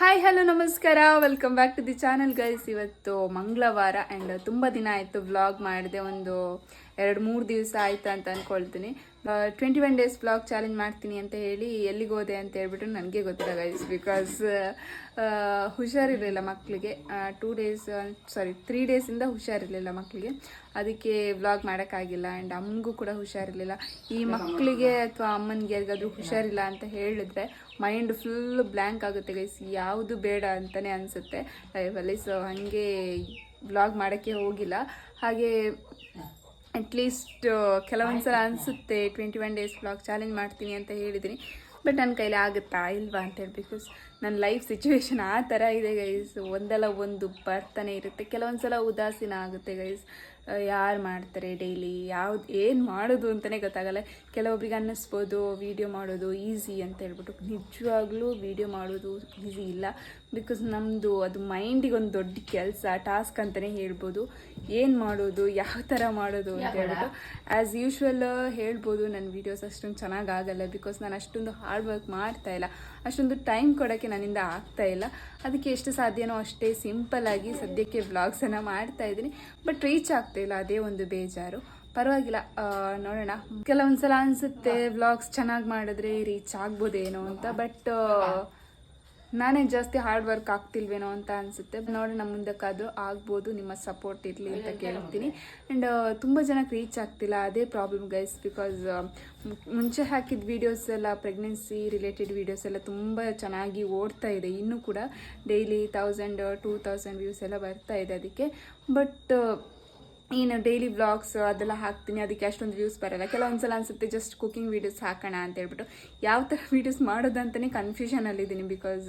Hi hello ನಮಸ್ಕಾರ. Welcome back to the channel guys ಇವತ್ತು ಮಂಗಳವಾರ ಆ್ಯಂಡ್ ತುಂಬ ದಿನ ಆಯಿತು ವ್ಲಾಗ್ ಮಾಡಿದೆ. ಒಂದು ಎರಡು ಮೂರು ದಿವಸ ಆಯಿತು ಅಂತ ಅಂದ್ಕೊಳ್ತೀನಿ twenty one days blog challenge ಮಾಡ್ತೀನಿ ಅಂತ ಹೇಳಿ ಎಲ್ಲಿಗೆ ಹೋದೆ ಅಂತ ಹೇಳ್ಬಿಟ್ಟು ನನಗೆ ಗೊತ್ತಿಲ್ಲ ಗೈಸ್ ಬಿಕಾಸ್ ಹುಷಾರಿರಲಿಲ್ಲ ಮಕ್ಕಳಿಗೆ ಟೂ ಡೇಸ್ ಸಾರಿ ತ್ರೀ ಡೇಸಿಂದ ಹುಷಾರಿರಲಿಲ್ಲ ಮಕ್ಕಳಿಗೆ ಅದಕ್ಕೆ ವ್ಲಾಗ್ ಮಾಡೋಕ್ಕಾಗಿಲ್ಲ ಆ್ಯಂಡ್ ಅಮ್ಮಗೂ ಕೂಡ ಹುಷಾರಿರಲಿಲ್ಲ. ಈ ಮಕ್ಕಳಿಗೆ ಅಥವಾ ಅಮ್ಮನಿಗೆ ಯಾರಿಗಾದ್ರೂ ಹುಷಾರಿಲ್ಲ ಅಂತ ಹೇಳಿದ್ರೆ ಮೈಂಡ್ ಫುಲ್ ಬ್ಲ್ಯಾಂಕ್ ಆಗುತ್ತೆ ಗೈಸ್ ಯಾವುದು ಬೇಡ ಅಂತಲೇ ಅನಿಸುತ್ತೆ. ಲೈಫಲ್ಲಿ ಸೊ ಹಾಗೆ ವ್ಲಾಗ್ ಮಾಡೋಕ್ಕೆ ಹೋಗಿಲ್ಲ. ಹಾಗೆ ಅಟ್ಲೀಸ್ಟ್ ಕೆಲವೊಂದು ಸಲ ಅನಿಸುತ್ತೆ twenty one days blog challenge ಮಾಡ್ತೀನಿ ಅಂತ ಹೇಳಿದ್ದೀನಿ ಬಟ್ ನನ್ನ ಕೈಲಿ ಆಗುತ್ತಾ ಇಲ್ವಾ ಅಂತೇಳಿ ಬಿಕಾಸ್ ನನ್ನ ಲೈಫ್ ಸಿಚುವೇಶನ್ ಆ ಥರ ಇದೆ ಗೈಸ್ ಒಂದಲ್ಲ ಒಂದು ಬರ್ತಾನೆ ಇರುತ್ತೆ. ಕೆಲವೊಂದು ಸಲ ಉದಾಸೀನ ಆಗುತ್ತೆ ಗೈಸ್ ಯಾರು ಮಾಡ್ತಾರೆ ಡೈಲಿ ಯಾವ್ದು, ಏನು ಮಾಡೋದು ಅಂತಲೇ ಗೊತ್ತಾಗಲ್ಲ. ಕೆಲವೊಬ್ರಿಗೆ ಅನ್ನಿಸ್ಬೋದು ವೀಡಿಯೋ ಮಾಡೋದು ಈಸಿ ಅಂತ ಹೇಳ್ಬಿಟ್ಟು. ನಿಜವಾಗ್ಲೂ ವೀಡಿಯೋ ಮಾಡೋದು ಈಸಿ ಇಲ್ಲ. ಬಿಕಾಸ್ ನಮ್ಮದು ಅದು ಮೈಂಡಿಗೆ ಒಂದು ದೊಡ್ಡ ಕೆಲಸ ಟಾಸ್ಕ್ ಅಂತಲೇ ಹೇಳ್ಬೋದು. ಏನು ಮಾಡೋದು ಯಾವ ಥರ ಮಾಡೋದು ಅಂತ ಹೇಳ್ಬಿಟ್ಟು ಆ್ಯಸ್ ಯೂಶ್ವಲ್ ಹೇಳ್ಬೋದು ನನ್ನ ವೀಡಿಯೋಸ್ ಅಷ್ಟೊಂದು ಚೆನ್ನಾಗಿ ಆಗಲ್ಲ ಬಿಕಾಸ್ ನಾನು ಅಷ್ಟೊಂದು ಹಾರ್ಡ್ ವರ್ಕ್ ಮಾಡ್ತಾ ಇಲ್ಲ. ಅಷ್ಟೊಂದು ಟೈಮ್ ಕೊಡೋಕ್ಕೆ ನನ್ನಿಂದ ಆಗ್ತಾ ಇಲ್ಲ. ಅದಕ್ಕೆ ಎಷ್ಟು ಸಾಧ್ಯನೋ ಅಷ್ಟೇ ಸಿಂಪಲ್ಲಾಗಿ ಸದ್ಯಕ್ಕೆ ವ್ಲಾಗ್ಸನ್ನು ಮಾಡ್ತಾ ಇದ್ದೀನಿ. ಬಟ್ ರೀಚ್ ಆಗ್ತಾ ಇಲ್ಲ ಅದೇ ಒಂದು ಬೇಜಾರು. ಪರವಾಗಿಲ್ಲ ನೋಡೋಣ. ಕೆಲವೊಂದ್ಸಲ ಅನಿಸುತ್ತೆ ವ್ಲಾಗ್ಸ್ ಚೆನ್ನಾಗಿ ಮಾಡಿದ್ರೆ ರೀಚ್ ಆಗ್ಬೋದೇನೋ ಅಂತ. ಬಟ್ ನಾನೇ ಜಾಸ್ತಿ ಹಾರ್ಡ್ ವರ್ಕ್ ಆಗ್ತಿಲ್ವೇನೋ ಅಂತ ಅನಿಸುತ್ತೆ. ನಮ್ಮ ಮುಂದಕ್ಕಾದರೂ ಆಗ್ಬೋದು, ನಿಮ್ಮ ಸಪೋರ್ಟ್ ಇರಲಿ ಅಂತ ಕೇಳ್ತೀನಿ. ಆ್ಯಂಡ್ ತುಂಬ ಜನಕ್ಕೆ ರೀಚ್ ಆಗ್ತಿಲ್ಲ ಅದೇ ಪ್ರಾಬ್ಲಮ್ ಗೈಸ್ ಬಿಕಾಸ್ ಮುಂಚೆ ಹಾಕಿದ ವೀಡಿಯೋಸ್ ಎಲ್ಲ ಪ್ರೆಗ್ನೆನ್ಸಿ ರಿಲೇಟೆಡ್ ವೀಡಿಯೋಸ್ ಎಲ್ಲ ತುಂಬ ಚೆನ್ನಾಗಿ ಓಡ್ತಾ ಇದೆ. ಇನ್ನೂ ಕೂಡ daily thousand two thousand views ಎಲ್ಲ ಬರ್ತಾ ಇದೆ ಅದಕ್ಕೆ. ಬಟ್ ಏನು ಡೈಲಿ ವ್ಲಾಗ್ಸ್ ಅದೆಲ್ಲ ಹಾಕ್ತೀನಿ, ಅದಕ್ಕೆ ಅಷ್ಟೊಂದು ವ್ಯೂಸ್ ಬರಲ್ಲ. ಕೆಲವೊಂದು ಸಲ ಅನಿಸುತ್ತೆ ಜಸ್ಟ್ ಕುಕಿಂಗ್ ವೀಡಿಯೋಸ್ ಹಾಕೋಣ ಅಂತ ಹೇಳ್ಬಿಟ್ಟು. ಯಾವ ಥರ ವೀಡಿಯೋಸ್ ಮಾಡೋದಂತಲೇ ಕನ್ಫ್ಯೂಷನಲ್ಲಿದ್ದೀನಿ ಬಿಕಾಸ್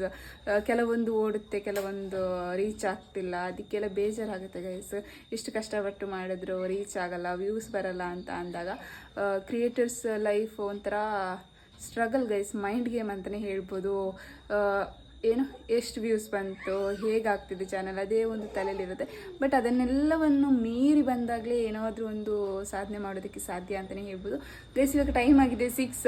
ಕೆಲವೊಂದು ಓಡುತ್ತೆ, ಕೆಲವೊಂದು ರೀಚ್ ಆಗ್ತಿಲ್ಲ. ಅದಕ್ಕೆಲ್ಲ ಬೇಜಾರಾಗುತ್ತೆ ಗೈಸ್ ಎಷ್ಟು ಕಷ್ಟಪಟ್ಟು ಮಾಡಿದ್ರು ರೀಚ್ ಆಗಲ್ಲ ವ್ಯೂಸ್ ಬರಲ್ಲ ಅಂತ ಅಂದಾಗ ಕ್ರಿಯೇಟರ್ಸ್ ಲೈಫ್ ಒಂಥರ ಸ್ಟ್ರಗಲ್ ಗೈಸ್ ಮೈಂಡ್ ಗೇಮ್ ಅಂತಲೇ ಹೇಳ್ಬೋದು. ಏನು, ಎಷ್ಟು ವ್ಯೂಸ್ ಬಂತು, ಹೇಗಾಗ್ತಿದೆ ಚಾನಲ್ ಅದೇ ಒಂದು ತಲೆಯಲ್ಲಿರುತ್ತೆ. ಬಟ್ ಅದನ್ನೆಲ್ಲವನ್ನು ಮೀರಿ ಬಂದಾಗಲೇ ಏನಾದರೂ ಒಂದು ಸಾಧನೆ ಮಾಡೋದಕ್ಕೆ ಸಾಧ್ಯ ಅಂತಲೇ ಹೇಳ್ಬೋದು. ಪ್ಲೇಸ್ ಇವಾಗ ಟೈಮ್ ಆಗಿದೆ ಸಿಕ್ಸ್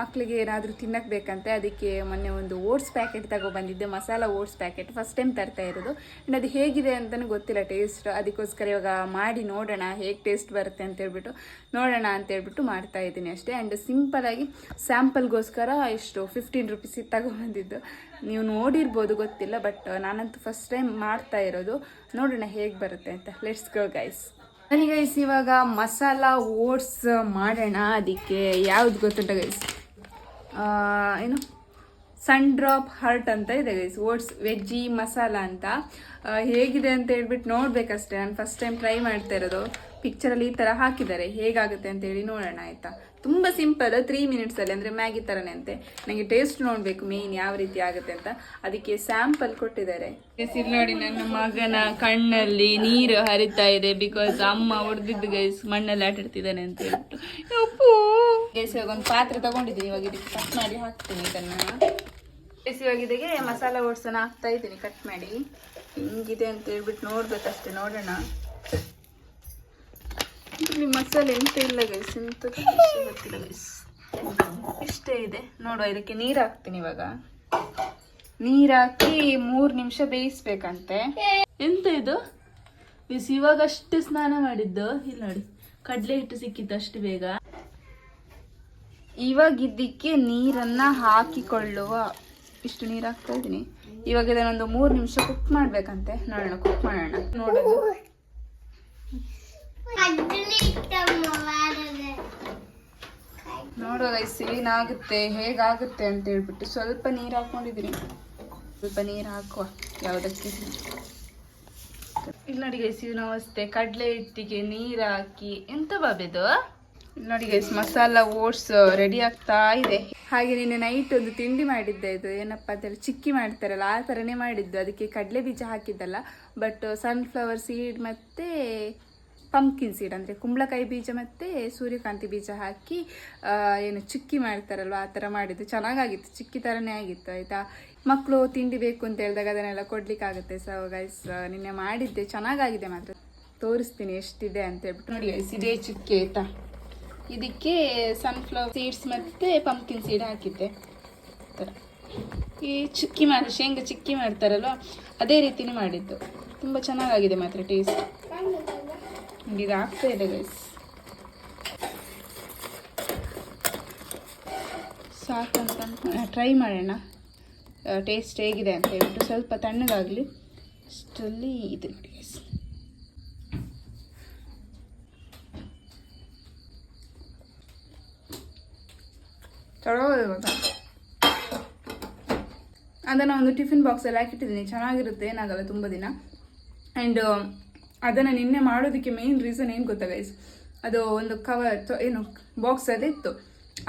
ಮಕ್ಕಳಿಗೆ ಏನಾದರೂ ತಿನ್ನಕ್ಕೆ ಬೇಕಂತೆ, ಅದಕ್ಕೆ ಮೊನ್ನೆ ಒಂದು oats packet ತಗೊಬಂದಿದ್ದೆ masala oats packet first time ತರ್ತಾ ಇರೋದು. ಆ್ಯಂಡ್ ಅದು ಹೇಗಿದೆ ಅಂತಲೂ ಗೊತ್ತಿಲ್ಲ ಟೇಸ್ಟ್ ಅದಕ್ಕೋಸ್ಕರ ಇವಾಗ ಮಾಡಿ ನೋಡೋಣ, ಹೇಗೆ ಟೇಸ್ಟ್ ಬರುತ್ತೆ ಅಂತ ಹೇಳ್ಬಿಟ್ಟು ನೋಡೋಣ ಅಂತ ಹೇಳ್ಬಿಟ್ಟು ಮಾಡ್ತಾ ಇದ್ದೀನಿ ಅಷ್ಟೇ. ಆ್ಯಂಡ್ ಸಿಂಪಲಾಗಿ ಸ್ಯಾಂಪಲ್ಗೋಸ್ಕರ ಎಷ್ಟು ಫಿಫ್ಟೀನ್ ರುಪೀಸಿಗೆ ತಗೊಬಂದಿದ್ದು ನೀವು ನೋಡಿರ್ಬೋದು, ಗೊತ್ತಿಲ್ಲ ಬಟ್ ನಾನಂತೂ ಫಸ್ಟ್ ಟೈಮ್ ಮಾಡ್ತಾ ಇರೋದು. ನೋಡೋಣ ಹೇಗೆ ಬರುತ್ತೆ ಅಂತ. ಲೆಟ್ಸ್ ಗೋ ಗೈಸ್ ನನಗೆ ಗೈಸ್ ಇವಾಗ ಮಸಾಲ ಓಟ್ಸ್ ಮಾಡೋಣ ಅದಕ್ಕೆ. ಯಾವ್ದು ಗೊತ್ತುಂಟ ಗೈಸ್ ಏನು? ಸನ್ ಡ್ರಾಪ್ ಹರ್ಟ್ ಅಂತ ಇದೆ ಗೈಸ್ ಓಟ್ಸ್ ವೆಜ್ಜಿ ಮಸಾಲ ಅಂತ. ಹೇಗಿದೆ ಅಂತ ಹೇಳ್ಬಿಟ್ಟು ನೋಡ್ಬೇಕಷ್ಟೇ. ನಾನು ಫಸ್ಟ್ ಟೈಮ್ ಟ್ರೈ ಮಾಡ್ತಾ ಇರೋದು. ಪಿಕ್ಚರಲ್ಲಿ ಈ ಥರ ಹಾಕಿದ್ದಾರೆ. ಹೇಗಾಗುತ್ತೆ ಅಂತ ಹೇಳಿ ನೋಡೋಣ ಆಯಿತಾ? ತುಂಬ ಸಿಂಪಲ್ ತ್ರೀ ಮಿನಿಟ್ಸಲ್ಲಿ ಅಂದರೆ ಮ್ಯಾಗಿ ಥರನೇ ಅಂತೆ. ನನಗೆ ಟೇಸ್ಟ್ ನೋಡಬೇಕು ಮೇಯ್ನ್ ಯಾವ ರೀತಿ ಆಗುತ್ತೆ ಅಂತ. ಅದಕ್ಕೆ ಸ್ಯಾಂಪಲ್ ಕೊಟ್ಟಿದ್ದಾರೆ. ಇಲ್ಲಿ ನೋಡಿ ನನ್ನ ಮಗನ ಕಣ್ಣಲ್ಲಿ ನೀರು ಹರಿತಾ ಇದೆ ಬಿಕಾಸ್ ಅಮ್ಮ ಹೊಡೆದಿದ್ದು ಗೈಸ್ ಮಣ್ಣಲ್ಲಿ ಆಟಾಡ್ತಿದ್ದಾನೆ ಅಂತ ಹೇಳ್ಬಿಟ್ಟು. ಅಪ್ಪು ಗೈಸ್ ಇವಾಗ ಒಂದು ಪಾತ್ರೆ ತಗೊಂಡಿದ್ದೀನಿ. ಇವಾಗ ಇದಕ್ಕೆ ಕಟ್ ಮಾಡಿ ಹಾಕ್ತೀನಿ ಇದನ್ನು. ಗೈಸ್ ಇವಾಗ ಇದಕ್ಕೆ ಮಸಾಲ ಓಡಿಸೋಣ ಹಾಕ್ತಾ ಇದ್ದೀನಿ ಕಟ್ ಮಾಡಿ. ಹಿಂಗಿದೆ ಅಂತ ಹೇಳ್ಬಿಟ್ಟು ನೋಡ್ಬೇಕಷ್ಟೇ ನೋಡೋಣ. ಇಲ್ಲಿ ಮಸಾಲೆ ಎಂತ ಇಲ್ಲ ಗೈಸ್ ಎಂತ ಗೊತ್ತಿಲ್ಲ ಗೈಸ್ ಇಷ್ಟೇ ಇದೆ. ನೋಡುವ, ಇದಕ್ಕೆ ನೀರು ಹಾಕ್ತೀನಿ ಇವಾಗ. ನೀರು ಹಾಕಿ ಮೂರು ನಿಮಿಷ ಬೇಯಿಸ್ಬೇಕಂತೆ. ಎಂತ ಇದು? ಬಿಸಿ ಇವಾಗ ಅಷ್ಟೇ ಸ್ನಾನ ಮಾಡಿದ್ದು. ಇಲ್ಲಿ ನೋಡಿ, ಕಡಲೆ ಹಿಟ್ಟು ಸಿಕ್ಕಿತ್ತು ಅಷ್ಟು ಬೇಗ. ಇವಾಗ ಇದಕ್ಕೆ ನೀರನ್ನ ಹಾಕಿಕೊಳ್ಳುವ. ಇಷ್ಟು ನೀರು ಹಾಕ್ತಾ ಇದ್ದೀನಿ. ಇವಾಗ ಇದನ್ನೊಂದು ಮೂರು ನಿಮಿಷ ಕುಕ್ ಮಾಡ್ಬೇಕಂತೆ. ನೋಡೋಣ ಕುಕ್ ಮಾಡೋಣ. ನೋಡೋದು ನೋಡುವ ಗೈಸ್ ಏನಾಗುತ್ತೆ ಹೇಗಾಗುತ್ತೆ ಅಂತ ಹೇಳ್ಬಿಟ್ಟು ಸ್ವಲ್ಪ ನೀರು ಹಾಕೊಂಡಿದ್ದೀನಿ ಸ್ವಲ್ಪ ನೀರು ಹಾಕುವ ಯಾವುದಕ್ಕೆ? ಇಲ್ಲಿ ನೋಡಿ ಗೈಸ್ ಇವು ನಾವು ಅಷ್ಟೇ ಕಡಲೆ ಹಿಟ್ಟಿಗೆ ನೀರು ಹಾಕಿ ಎಂತ ಬಾಬೆದು ಇಲ್ಲಿ ನೋಡಿ ಗೈಸ್ ಮಸಾಲ ಓಟ್ಸ್ ರೆಡಿ ಆಗ್ತಾ ಇದೆ. ಹಾಗೆ ನಿನ್ನೆ ನೈಟ್ ಒಂದು ತಿಂಡಿ ಮಾಡಿದ್ದೆ ಇದು. ಏನಪ್ಪ ಅಂತ ಹೇಳಿ ಚಿಕ್ಕಿ ಮಾಡ್ತಾರಲ್ಲ ಆ ಥರನೇ ಮಾಡಿದ್ದು. ಅದಕ್ಕೆ ಕಡಲೆ ಬೀಜ ಹಾಕಿದ್ದಲ್ಲ. ಬಟ್ ಸನ್ಫ್ಲವರ್ ಸೀಡ್ ಮತ್ತು ಪಂಪ್ಕಿನ್ ಸೀಡ್ ಅಂದರೆ ಕುಂಬಳಕಾಯಿ ಬೀಜ ಮತ್ತು ಸೂರ್ಯಕಾಂತಿ ಬೀಜ ಹಾಕಿ ಏನು ಚಿಕ್ಕಿ ಮಾಡ್ತಾರಲ್ವ, ಆ ಥರ ಮಾಡಿದ್ದು. ಚೆನ್ನಾಗಾಗಿತ್ತು, ಚಿಕ್ಕಿ ಥರನೇ ಆಗಿತ್ತು, ಆಯಿತಾ? ಮಕ್ಕಳು ತಿಂಡಿ ಬೇಕು ಅಂತ ಹೇಳಿದಾಗ ಅದನ್ನೆಲ್ಲ ಕೊಡಲಿಕ್ಕಾಗುತ್ತೆ ಸೊ ಗೈಸ್ ನಿನ್ನೆ ಮಾಡಿದ್ದೆ. ಚೆನ್ನಾಗಾಗಿದೆ ಮಾತ್ರ. ತೋರಿಸ್ತೀನಿ ಎಷ್ಟಿದೆ ಅಂತ ಹೇಳ್ಬಿಟ್ಟು ನೋಡಿ ಗೈಸ್ ಇದೇ ಚಿಕ್ಕಿ, ಆಯಿತಾ? ಇದಕ್ಕೆ ಸನ್ಫ್ಲವರ್ ಸೀಡ್ಸ್ ಮತ್ತು ಪಂಪ್ಕಿನ್ ಸೀಡ್ ಹಾಕಿದ್ದೆ. ಈ ಚಿಕ್ಕಿ ಮಾಡಿ ಶೇಂಗಾ ಚಿಕ್ಕಿ ಮಾಡ್ತಾರಲ್ವ, ಅದೇ ರೀತಿನೇ ಮಾಡಿದ್ದು. ತುಂಬ ಚೆನ್ನಾಗಾಗಿದೆ ಮಾತ್ರ ಟೇಸ್ಟ್ ಇದು ಆಗ್ತಾ ಇದೆ ಗೈಸ್ ಸಾಕಂತ ಟ್ರೈ ಮಾಡೋಣ. ಟೇಸ್ಟ್ ಹೇಗಿದೆ ಅಂತ ಹೇಳ್ಬಿಟ್ಟು ಸ್ವಲ್ಪ ತಣ್ಣಗಾಗಲಿ. ಅಷ್ಟರಲ್ಲಿ ಇದು ಗೈಸ್ ಗೊತ್ತಾ? ಅದನ್ನು ಒಂದು ಟಿಫಿನ್ ಬಾಕ್ಸಲ್ಲಿ ಹಾಕಿಟ್ಟಿದ್ದೀನಿ. ಚೆನ್ನಾಗಿರುತ್ತೆ, ಏನಾಗಲ್ಲ, ತುಂಬ ದಿನ. ಆ್ಯಂಡ್ ಅದನ್ನು ನಿನ್ನೆ ಮಾಡೋದಕ್ಕೆ ಮೇನ್ ರೀಸನ್ ಏನು ಗೊತ್ತಾ ಗೈಸ್ ಅದು ಒಂದು ಕವರ್ ಏನು ಬಾಕ್ಸ್ ಅದೇ ಇತ್ತು.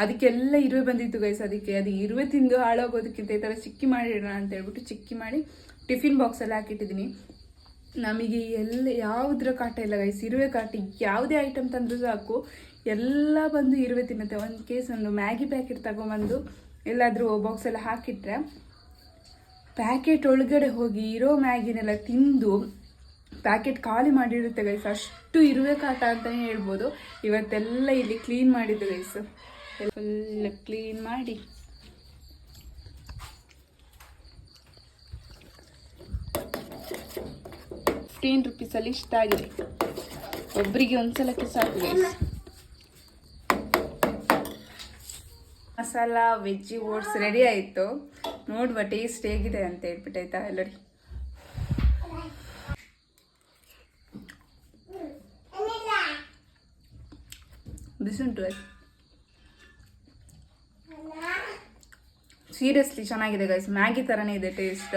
ಅದಕ್ಕೆಲ್ಲ ಇರುವೆ ಬಂದಿತ್ತು ಗೈಸ್ ಅದಕ್ಕೆ. ಅದು ಇರುವೆ ತಿಂದು ಹಾಳಾಗೋದಕ್ಕಿಂತ ಈ ಥರ ಚಿಕ್ಕಿ ಮಾಡಿಡೋಣ ಅಂತ ಹೇಳ್ಬಿಟ್ಟು ಚಿಕ್ಕಿ ಮಾಡಿ ಟಿಫಿನ್ ಬಾಕ್ಸಲ್ಲಿ ಹಾಕಿಟ್ಟಿದ್ದೀನಿ. ನಮಗೆ ಎಲ್ಲ ಯಾವುದರ ಕಾಟ ಇಲ್ಲ ಗೈಸ್ ಇರುವೆ ಕಾಟ, ಯಾವುದೇ ಐಟಮ್ ತಂದರೂ ಸಾಕು. ಎಲ್ಲ ಬಂದು ಇರುವೆ ತಿನ್ನುತ್ತೆ. ಒಂದು ಕೇಸ್ ಒಂದು ಮ್ಯಾಗಿ ಪ್ಯಾಕೆಟ್ ತಗೊಂಬಂದು ಎಲ್ಲಾದರೂ ಬಾಕ್ಸಲ್ಲಿ ಹಾಕಿಟ್ರೆ ಪ್ಯಾಕೆಟ್ ಒಳಗಡೆ ಹೋಗಿ ಇರೋ ಮ್ಯಾಗಿನೆಲ್ಲ ತಿಂದು ಪ್ಯಾಕೆಟ್ ಖಾಲಿ ಮಾಡಿರುತ್ತೆ ಗೈಸ್ ಅಷ್ಟು ಇರುವೆ ಕಾಟ ಅಂತಲೇ ಹೇಳ್ಬೋದು. ಇವತ್ತೆಲ್ಲ ಇಲ್ಲಿ ಕ್ಲೀನ್ ಮಾಡಿದ್ದು ಗೈಸ್ ಫುಲ್ ಕ್ಲೀನ್ ಮಾಡಿ. ಫಿಫ್ಟೀನ್ ರುಪೀಸಲ್ಲಿ ಇಷ್ಟ ಆಗಿದೆ. ಒಬ್ಬರಿಗೆ ಒಂದ್ಸಲಕ್ಕೆ ಸಾಕು guys masala veggie oats ready ಆಯಿತು. ನೋಡುವ ಟೇಸ್ಟ್ ಹೇಗಿದೆ ಅಂತ ಹೇಳ್ಬಿಟ್ಟು ಆಯ್ತಾ ಎಲ್ಲರಿ ಸೀರಿಯಸ್ಲಿ ಚೆನ್ನಾಗಿದೆ ಗೈಸ್ ಮ್ಯಾಗಿ ಥರನೇ ಇದೆ ಟೇಸ್ಟ್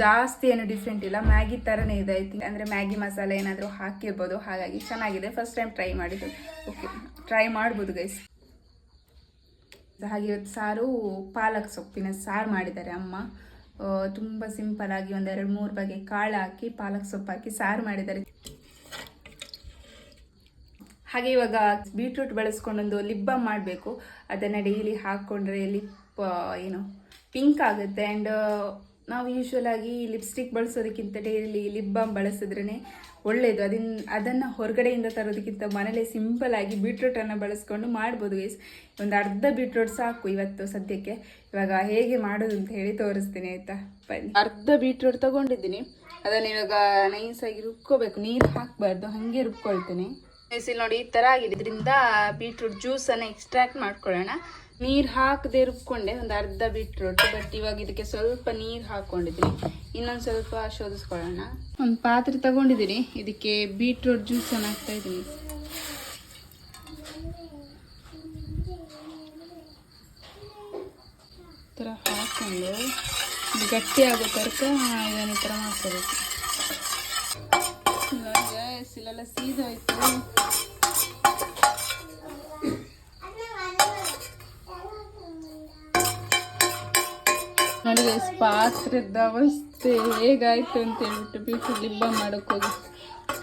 ಜಾಸ್ತಿ ಏನು ಡಿಫ್ರೆಂಟ್ ಇಲ್ಲ. ಮ್ಯಾಗಿ ಥರನೇ ಇದೆ ಐತಿ ಅಂದರೆ ಮ್ಯಾಗಿ ಮಸಾಲೆ ಏನಾದರೂ ಹಾಕಿರ್ಬೋದು. ಹಾಗಾಗಿ ಚೆನ್ನಾಗಿದೆ. ಫಸ್ಟ್ ಟೈಮ್ ಟ್ರೈ ಮಾಡಿದ್ದು. ಓಕೆ ಟ್ರೈ ಮಾಡ್ಬೋದು ಗೈಸ್ ಹಾಗೆ ಇವತ್ತು ಸಾರು ಪಾಲಕ್ ಸೊಪ್ಪಿನ ಸಾರು ಮಾಡಿದ್ದಾರೆ ಅಮ್ಮ. ತುಂಬ ಸಿಂಪಲ್ ಆಗಿ ಒಂದೆರಡು ಮೂರು ಬಗೆ ಕಾಳು ಹಾಕಿ ಪಾಲಕ್ ಸೊಪ್ಪು ಹಾಕಿ ಸಾರು ಮಾಡಿದ್ದಾರೆ. ಹಾಗೆ ಇವಾಗ ಬೀಟ್ರೂಟ್ ಬಳಸ್ಕೊಂಡೊಂದು ಲಿಪ್ ಬಾಮ್ ಮಾಡಬೇಕು. ಅದನ್ನು ಡೈಲಿ ಹಾಕ್ಕೊಂಡ್ರೆ ಲಿಪ್ ಏನು ಪಿಂಕ್ ಆಗುತ್ತೆ. ಆ್ಯಂಡ್ ನಾವು ಯೂಶ್ವಲಾಗಿ ಲಿಪ್ಸ್ಟಿಕ್ ಬಳಸೋದಕ್ಕಿಂತ ಡೈಲಿ ಲಿಪ್ ಬಾಮ್ ಬಳಸಿದ್ರೇ ಒಳ್ಳೆಯದು ಅದನ್ನ ಅದನ್ನು ಹೊರಗಡೆಯಿಂದ ತರೋದಕ್ಕಿಂತ ಮನೇಲಿ ಸಿಂಪಲ್ ಆಗಿ ಬೀಟ್ರೂಟನ್ನು ಬಳಸ್ಕೊಂಡು ಮಾಡ್ಬೋದು ಗೈಸ್ ಒಂದು ಅರ್ಧ ಬೀಟ್ರೂಟ್ ಸಾಕು ಇವತ್ತು ಸದ್ಯಕ್ಕೆ. ಇವಾಗ ಹೇಗೆ ಮಾಡೋದು ಅಂತ ಹೇಳಿ ತೋರಿಸ್ತೀನಿ, ಆಯಿತಾ? ಬನ್ನಿ. ಅರ್ಧ ಬೀಟ್ರೂಟ್ ತೊಗೊಂಡಿದ್ದೀನಿ. ಅದನ್ನು ಇವಾಗ ನೈಸಾಗಿ ರುಬ್ಕೋಬೇಕು. ನೀರು ಹಾಕಬಾರ್ದು. ಹಾಗೆ ರುಬ್ಕೊಳ್ತೀನಿ. ಇಲ್ಲಿ ನೋಡಿ ಈ ಥರ ಆಗಿದೆ. ಇದರಿಂದ ಬೀಟ್ರೂಟ್ ಜ್ಯೂಸನ್ನು ಎಕ್ಸ್ಟ್ರಾಕ್ಟ್ ಮಾಡ್ಕೊಳ್ಳೋಣ. ನೀರು ಹಾಕದೆ ರುಬ್ಕೊಂಡೆ ಒಂದು ಅರ್ಧ ಬೀಟ್ರೂಟ್ ಬಟ್ ಇವಾಗ ಇದಕ್ಕೆ ಸ್ವಲ್ಪ ನೀರು ಹಾಕ್ಕೊಂಡಿದ್ದೀನಿ ಇನ್ನೊಂದು ಸ್ವಲ್ಪ ಶೋಧಿಸ್ಕೊಳ್ಳೋಣ. ಒಂದು ಪಾತ್ರೆ ತಗೊಂಡಿದ್ದೀನಿ ಇದಕ್ಕೆ ಬೀಟ್ರೂಟ್ ಜ್ಯೂಸನ್ನು ಹಾಕ್ತಾ ಇದ್ದೀನಿ. ಈ ಥರ ಹಾಕ್ಕೊಂಡು ಗಟ್ಟಿ ಆಗೋ ತನಕ ಇದನ್ನು ಈ ಥರ ಮಾಡ್ಕೋಬೇಕು. ಇವಾಗ ಇಲ್ಲೆಲ್ಲ ಸೀದಾಯ್ತು ನೋಡಿ ಪಾತ್ರದ ಅವಸ್ಥೆ ಹೇಗಾಯ್ತು ಅಂತ ಹೇಳ್ಬಿಟ್ಟು ಬಿಟ್ಟು ಲಿಬ್ಬ ಮಾಡೋಕೆ ಹೋಗಿ.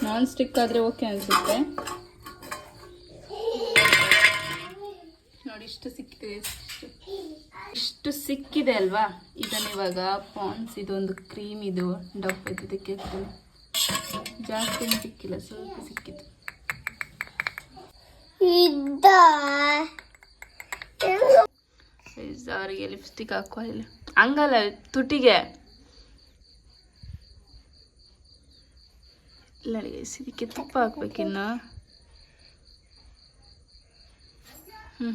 ನಾನ್ ಸ್ಟಿಕ್ ಆದರೆ ಓಕೆ ಅನಿಸುತ್ತೆ. ನೋಡಿ, ಇಷ್ಟು ಸಿಕ್ಕಿದೆ ಇಷ್ಟು. ಸಿಕ್ಕಿದೆ ಅಲ್ವಾ? ಇದನ್ನ ಇವಾಗ ಪಾನ್ಸ್, ಇದೊಂದು ಕ್ರೀಮ್ ಇದು ಡಬ್ಬ ಇದಕ್ಕೆ. ಜಾಸ್ತಿ ಸಿಕ್ಕಿಲ್ಲ ಸ್ವಲ್ಪ ಸಿಕ್ಕಿತು ಅವರಿಗೆ ಲಿಪ್ಸ್ಟಿಕ್ ಹಾಕುವ ಇಲ್ಲ. ಹಂಗಲ್ಲ ತುಟಿಗೆ. ಇಲ್ಲ ಇದಕ್ಕೆ ತುಪ್ಪ ಹಾಕ್ಬೇಕಿನ್ನು ಹ್ಞೂ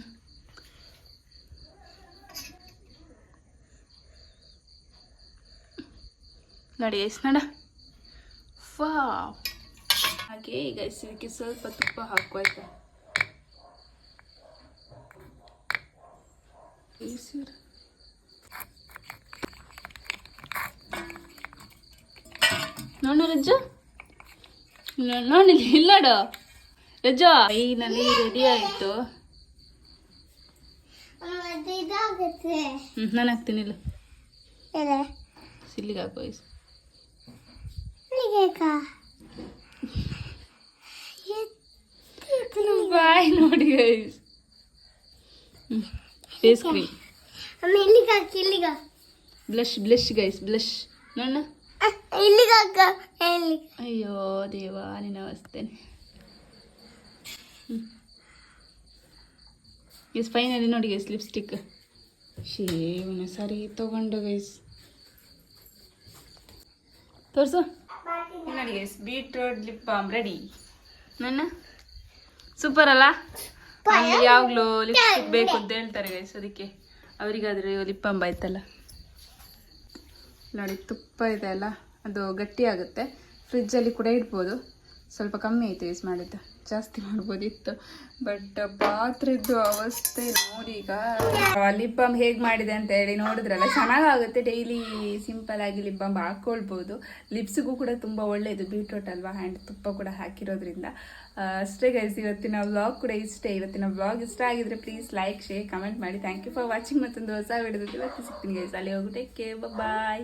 ನೋಡಿ ಗೈಸ್ ನಡ. ಹಾಗೆ ಈಗ ಇದಕ್ಕೆ ಸ್ವಲ್ಪ ತುಪ್ಪ ಹಾಕು ಆಯ್ತಾ. ನೋಡು ರಜ್ಜ ನೋ- ನೋಡಿಲಿ ಇಲ್ಲಡು ರಜ್ಜ ಫೈನಲಿ ರೆಡಿ ಆಯಿತು ನಾನು ಹಾಕ್ತೀನಿ ಇಲ್ಲ ಸಿಲ್ಲಿಗೆ ಹಾಕು guys. ಬಾಯ್ ನೋಡಿ ಗೈಸ್ ಫೇಸ್ ಕ್ರೀಮ್ ಇಲ್ಲಿಗ ಇಲ್ಲಿಗ ಬ್ಲಷ್ ಬ್ಲಷ್ ಗೈಸ್ ಬ್ಲಷ್ ನೋಡ ಇಲ್ಲಿಗ ಇಲ್ಲಿ ಅಯ್ಯೋ ದೇವಾ ನಿನ್ನ ಅವಸ್ಥೆನೆ ಎಸ್ ಫೈನಲಿ ನೋಡಿ ಗೈಸ್ ಲಿಪ್ಸ್ಟಿಕ್ ಶೇವನ ಸರಿ ತಗೊಂಡು ಗೈಸ್ ತೋರ್ಸು ನೋಡಿ guys beetroot lip balm ready ನನ್ನ? ಸೂಪರ್ ಅಲ್ಲ? ಯಾವಾಗ್ಲೂ ಯಾವಾಗಲೂ ಲಿಪ್ಸ್ಟಿಕ್ ಬೇಕು ಅಂತ ಹೇಳ್ತಾರೆ ಗೈಸ್ ಅದಕ್ಕೆ. ಅವರಿಗಾದ್ರೆ ಲಿಪ್ ಬಾಮ್ ಆಯ್ತಲ್ಲ. ನೋಡಿ ತುಪ್ಪ ಇದೆ ಅಲ್ಲ? ಅದು ಗಟ್ಟಿ ಆಗುತ್ತೆ ಫ್ರಿಜ್ಜಲ್ಲಿ ಕೂಡ ಇಡ್ಬೋದು. ಸ್ವಲ್ಪ ಕಮ್ಮಿ ಆಯ್ತು ಯೂಸ್ ಮಾಡಿದ್ದು. ಜಾಸ್ತಿ ಮಾಡ್ಬೋದಿತ್ತು. ಬಟ್ ಪಾತ್ರೆದ್ದು ಅವಸ್ಥೆ ನೋಡಿ ಈಗ. ಲಿಪ್ ಬಾಮ್ ಹೇಗೆ ಮಾಡಿದೆ ಅಂತ ಹೇಳಿ ನೋಡಿದ್ರಲ್ಲ, ಚೆನ್ನಾಗಾಗುತ್ತೆ. ಡೈಲಿ ಸಿಂಪಲ್ ಆಗಿ ಲಿಪ್ ಬಾಮ್ ಹಾಕ್ಕೊಳ್ಬೋದು ಲಿಪ್ಸ್ಗೂ ಕೂಡ ತುಂಬ ಒಳ್ಳೆಯದು ಬೀಟ್ರೋಟ್ ಅಲ್ವಾ ಆ್ಯಂಡ್ ತುಪ್ಪ ಕೂಡ ಹಾಕಿರೋದ್ರಿಂದ. ಅಷ್ಟೇ ಗೈಸ್ ಇವತ್ತಿನ ವ್ಲಾಗ್ ಕೂಡ ಇಷ್ಟೇ. ಇವತ್ತಿನ ವ್ಲಾಗ್ ಇಷ್ಟ ಆಗಿದ್ರೆ ಪ್ಲೀಸ್ ಲೈಕ್ ಶೇರ್ ಕಮೆಂಟ್ ಮಾಡಿ. ಥ್ಯಾಂಕ್ ಯು ಫಾರ್ ವಾಚಿಂಗ್ ಮತ್ತೊಂದು ಹೊಸ ವಿಡಿಯೋದಲ್ಲಿ ಇವತ್ತು ಸಿಗ್ತೀನಿ ಗೈಸ್ ಅಲ್ಲಿ ಹೋಗಿ ಟೇಕ್ ಬಾಯ್